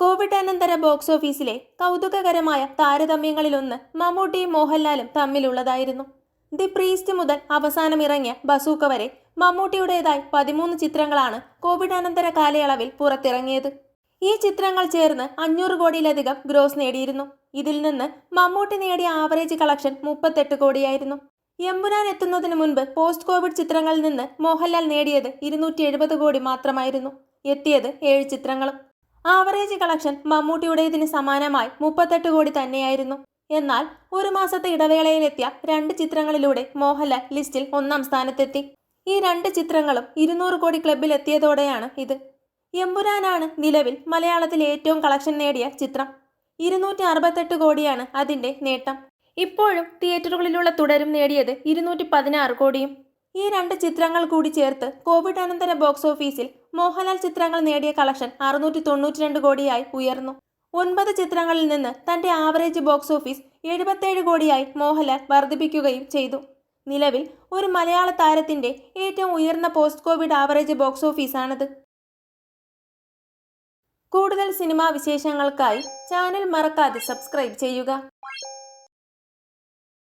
Covid അനന്തര box ഓഫീസിലെ കൗതുകകരമായ താരതമ്യങ്ങളിലൊന്ന് മമ്മൂട്ടിയും മോഹൻലാലും തമ്മിലുള്ളതായിരുന്നു. ദി പ്രീസ്റ്റ് മുതൽ അവസാനം ഇറങ്ങിയ ബസൂക്ക വരെ മമ്മൂട്ടിയുടേതായി പതിമൂന്ന് ചിത്രങ്ങളാണ് കോവിഡ് അനന്തര കാലയളവിൽ പുറത്തിറങ്ങിയത്. ഈ ചിത്രങ്ങൾ ചേർന്ന് അഞ്ഞൂറ് കോടിയിലധികം ഗ്രോസ് നേടിയിരുന്നു. ഇതിൽ നിന്ന് മമ്മൂട്ടി നേടിയ ആവറേജ് കളക്ഷൻ മുപ്പത്തെട്ട് കോടിയായിരുന്നു. യമ്പുരാൻ എത്തുന്നതിന് മുൻപ് പോസ്റ്റ് കോവിഡ് ചിത്രങ്ങളിൽ നിന്ന് മോഹൻലാൽ നേടിയത് ഇരുന്നൂറ്റി എഴുപത് കോടി മാത്രമായിരുന്നു. എത്തിയത് ഏഴ് ചിത്രങ്ങളും. ആവറേജ് കളക്ഷൻ മമ്മൂട്ടിയുടേതിന് സമാനമായി മുപ്പത്തെട്ട് കോടി തന്നെയായിരുന്നു. എന്നാൽ ഒരു മാസത്തെ ഇടവേളയിലെത്തിയ രണ്ട് ചിത്രങ്ങളിലൂടെ മോഹൻലാൽ ലിസ്റ്റിൽ ഒന്നാം സ്ഥാനത്തെത്തി. ഈ രണ്ട് ചിത്രങ്ങളും ഇരുന്നൂറ് കോടി ക്ലബിൽ എത്തിയതോടെയാണ് ഇത്. എമ്പുരാനാണ് നിലവിൽ മലയാളത്തിൽ ഏറ്റവും കളക്ഷൻ നേടിയ ചിത്രം. ഇരുന്നൂറ്റി അറുപത്തെട്ട് കോടിയാണ് അതിന്റെ നേട്ടം. ഇപ്പോഴും തിയേറ്ററുകളിലുള്ള തുടരും നേടിയത് ഇരുന്നൂറ്റി പതിനാറ് കോടിയും. ഈ രണ്ട് ചിത്രങ്ങൾ കൂടി ചേർത്ത് കോവിഡ് അനന്തര ബോക്സ് ഓഫീസിൽ മോഹൻലാൽ ചിത്രങ്ങൾ നേടിയ കളക്ഷൻ അറുന്നൂറ്റി തൊണ്ണൂറ്റി രണ്ട് കോടിയായി ഉയർന്നു. ഒൻപത് ചിത്രങ്ങളിൽ നിന്ന് തന്റെ ആവറേജ് ബോക്സ് ഓഫീസ് എഴുപത്തേഴ് കോടിയായി മോഹൻലാൽ വർദ്ധിപ്പിക്കുകയും ചെയ്തു. നിലവിൽ ഒരു മലയാള താരത്തിന്റെ ഏറ്റവും ഉയർന്ന പോസ്റ്റ് കോവിഡ് ആവറേജ് ബോക്സ് ഓഫീസാണിത്. കൂടുതൽ സിനിമാ വിശേഷങ്ങൾക്കായി ചാനൽ മറക്കാതെ സബ്സ്ക്രൈബ് ചെയ്യുക.